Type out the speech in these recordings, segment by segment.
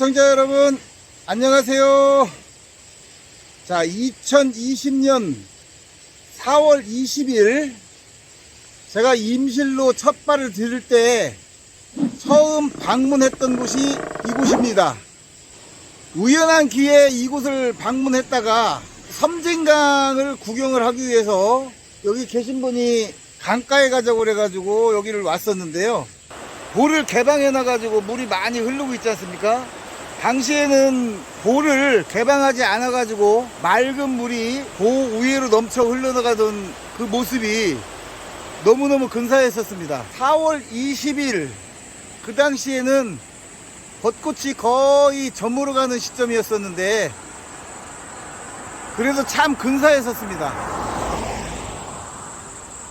시청자 여러분, 안녕하세요. 자, 2020년 4월 20일, 제가 임실로 첫 발을 들일 때 처음 방문했던 곳이 이곳입니다. 우연한 기회에 이곳을 방문했다가 섬진강을 구경을 하기 위해서 여기 계신 분이 강가에 가자고 그래가지고 여기를 왔었는데요. 볼을 개방해 놔가지고 물이 많이 흐르고 있지 않습니까? 당시에는 볼을 개방하지 않아가지고 맑은 물이 보 위로 넘쳐 흘러나가던 그 모습이 너무너무 근사했었습니다. 4월 20일 그 당시에는 벚꽃이 거의 저물어가는 시점이었었는데 그래서 참 근사했었습니다.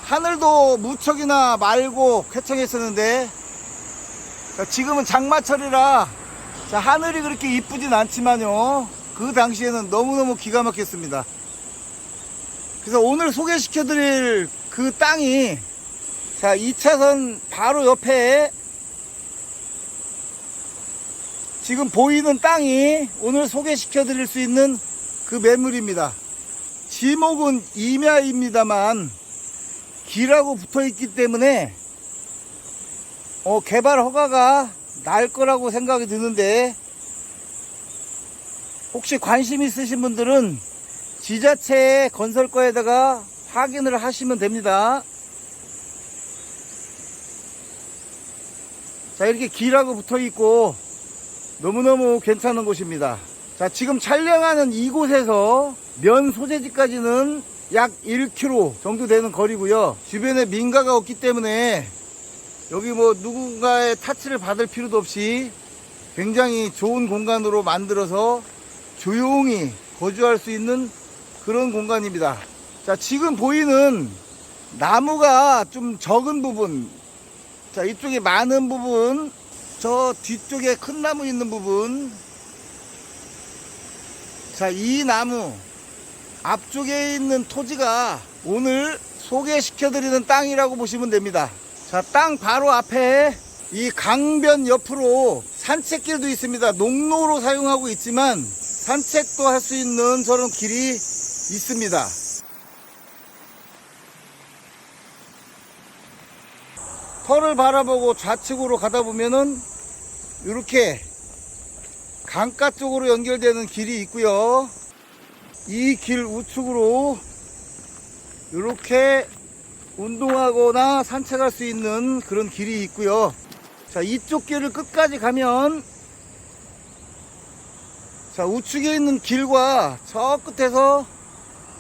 하늘도 무척이나 맑고 쾌청했었는데 자, 지금은 장마철이라 자, 하늘이 그렇게 이쁘진 않지만요. 그 당시에는 너무너무 기가 막혔습니다. 그래서 오늘 소개시켜 드릴 그 땅이 자, 2차선 바로 옆에 지금 보이는 땅이 오늘 소개시켜 드릴 수 있는 그 매물입니다. 지목은 임야입니다만 길하고 붙어 있기 때문에 어, 개발 허가가 날 거라고 생각이 드는데 혹시 관심 있으신 분들은 지자체 건설과에다가 확인을 하시면 됩니다. 자 이렇게 길하고 붙어 있고 너무너무 괜찮은 곳입니다. 자 지금 촬영하는 이곳에서 면 소재지까지는 약 1km 정도 되는 거리고요. 주변에 민가가 없기 때문에 여기 뭐 누군가의 타치를 받을 필요도 없이 굉장히 좋은 공간으로 만들어서 조용히 거주할 수 있는 그런 공간입니다. 자, 지금 보이는 나무가 좀 적은 부분, 자, 이쪽에 많은 부분, 저 뒤쪽에 큰 나무 있는 부분, 자, 이 나무, 앞쪽에 있는 토지가 오늘 소개시켜드리는 땅이라고 보시면 됩니다. 자, 땅 바로 앞에 이 강변 옆으로 산책길도 있습니다. 농로로 사용하고 있지만 산책도 할 수 있는 저런 길이 있습니다. 터를 바라보고 좌측으로 가다 보면은 이렇게 강가 쪽으로 연결되는 길이 있고요. 이 길 우측으로 이렇게 운동하거나 산책할 수 있는 그런 길이 있고요. 자, 이쪽 길을 끝까지 가면 자, 우측에 있는 길과 저 끝에서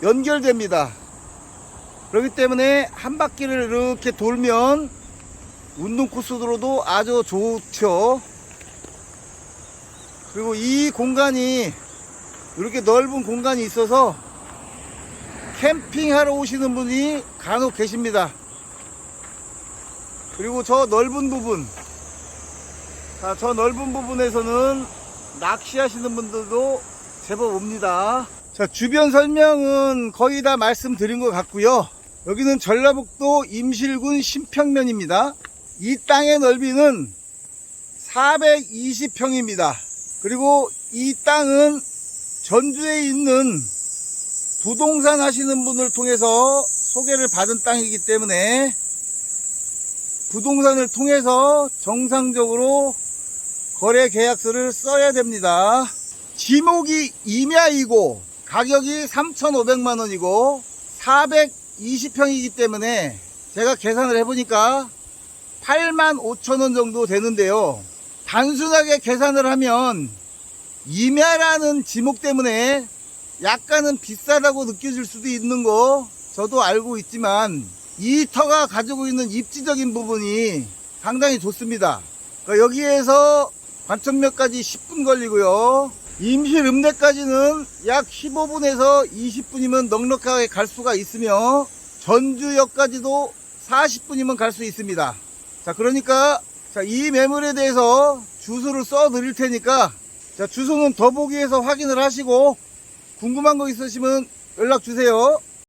연결됩니다. 그렇기 때문에 한 바퀴를 이렇게 돌면 운동 코스로도 아주 좋죠. 그리고 이 공간이 이렇게 넓은 공간이 있어서 캠핑하러 오시는 분이 간혹 계십니다. 그리고 저 넓은 부분, 자, 저 넓은 부분에서는 낚시하시는 분들도 제법 옵니다. 자, 주변 설명은 거의 다 말씀드린 것 같고요. 여기는 전라북도 임실군 신평면입니다. 이 땅의 넓이는 420평입니다. 그리고 이 땅은 전주에 있는 부동산 하시는 분을 통해서 소개를 받은 땅이기 때문에 부동산을 통해서 정상적으로 거래 계약서를 써야 됩니다. 지목이 임야이고 가격이 3,500만 원이고 420평이기 때문에 제가 계산을 해보니까 8만 5천 원 정도 되는데요. 단순하게 계산을 하면 임야라는 지목 때문에 약간은 비싸다고 느껴질 수도 있는 거 저도 알고 있지만 이 터가 가지고 있는 입지적인 부분이 상당히 좋습니다. 그러니까 여기에서 관천면까지 10분 걸리고요. 임실 읍내까지는 약 15분에서 20분이면 넉넉하게 갈 수가 있으며 전주역까지도 40분이면 갈 수 있습니다. 자, 그러니까 자, 이 매물에 대해서 주소를 써 드릴 테니까 자, 주소는 더보기에서 확인을 하시고 궁금한 거 있으시면 연락 주세요.